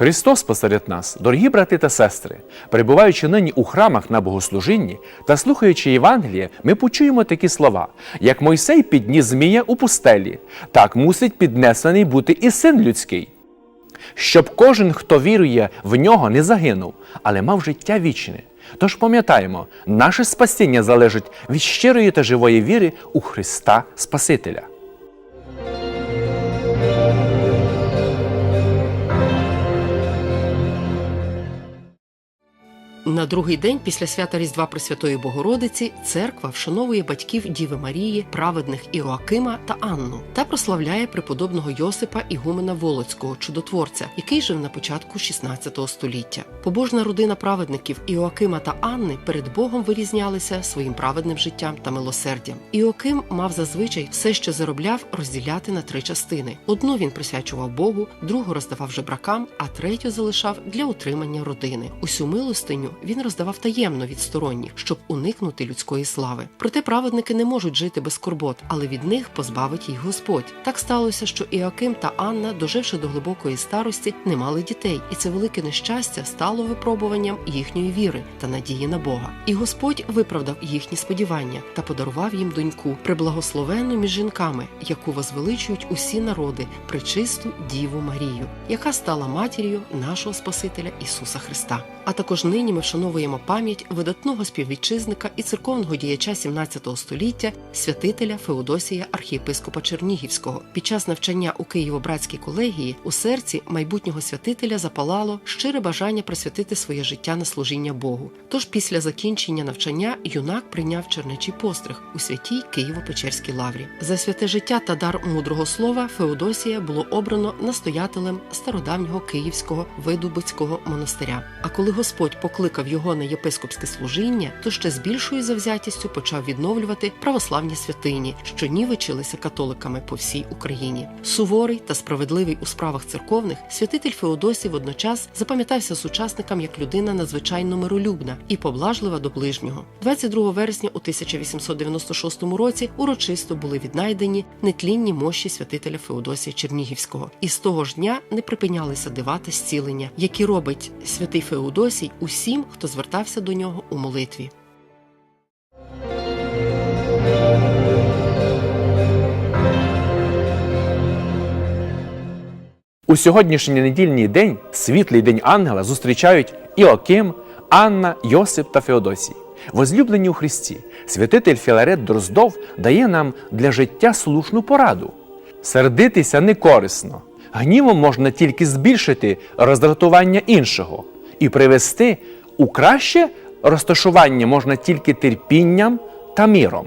Христос посеред нас, дорогі брати та сестри, перебуваючи нині у храмах на богослужінні та слухаючи Євангеліє, ми почуємо такі слова: як Мойсей підніс змія у пустелі, так мусить піднесений бути і син людський. Щоб кожен, хто вірує в нього, не загинув, але мав життя вічне. Тож пам'ятаємо, наше спасіння залежить від щирої та живої віри у Христа Спасителя. На другий день після свята Різдва Пресвятої Богородиці церква вшановує батьків Діви Марії, праведних Іоакима та Анну та прославляє преподобного Йосипа Ігумена Волоцького, чудотворця, який жив на початку XVI століття. Побожна родина праведників Іоакима та Анни перед Богом вирізнялися своїм праведним життям та милосердям. Іоаким мав зазвичай все, що заробляв, розділяти на три частини: одну він присвячував Богу, другу роздавав жебракам, а третю залишав для утримання родини. Усю милостиню він роздавав таємно від сторонніх, щоб уникнути людської слави. Проте праведники не можуть жити без скорбот, але від них позбавить їх Господь. Так сталося, що Іоаким та Анна, доживши до глибокої старості, не мали дітей, і це велике нещастя стало випробуванням їхньої віри та надії на Бога. І Господь виправдав їхні сподівання та подарував їм доньку, преблагословенну між жінками, яку возвеличують усі народи, пречисту Діву Марію, яка стала матір'ю нашого Спасителя Ісуса Христа. А також нині ми вшановуємо пам'ять видатного співвітчизника і церковного діяча 17 століття, святителя Феодосія архієпископа Чернігівського. Під час навчання у Києво-Братській колегії у серці майбутнього святителя запалало щире бажання присвятити своє життя на служіння Богу. Тож після закінчення навчання юнак прийняв чернечий постриг у святій Києво-Печерській лаврі. За святе життя та дар мудрого слова Феодосія було обрано настоятелем стародавнього київського видубицького монастиря. А коли Господь покликав його на єпископське служіння, то ще з більшою завзятістю почав відновлювати православні святині, що нівечилися католиками по всій Україні. Суворий та справедливий у справах церковних, святитель Феодосій водночас запам'ятався сучасникам як людина надзвичайно миролюбна і поблажлива до ближнього. 22 вересня у 1896 році урочисто були віднайдені нетлінні мощі святителя Феодосія Чернігівського, і з того ж дня не припинялися дива та зцілення, які робить святий Феодосій усім, хто звертався до нього у молитві. У сьогоднішній недільний день, світлий день ангела, зустрічають Іоаким, Анна, Йосип та Феодосій. Возлюблені у Христі, святитель Філарет Дроздов дає нам для життя слушну пораду. Сердитися не корисно. Гнівом можна тільки збільшити роздратування іншого і привести у краще розташування можна тільки терпінням та міром.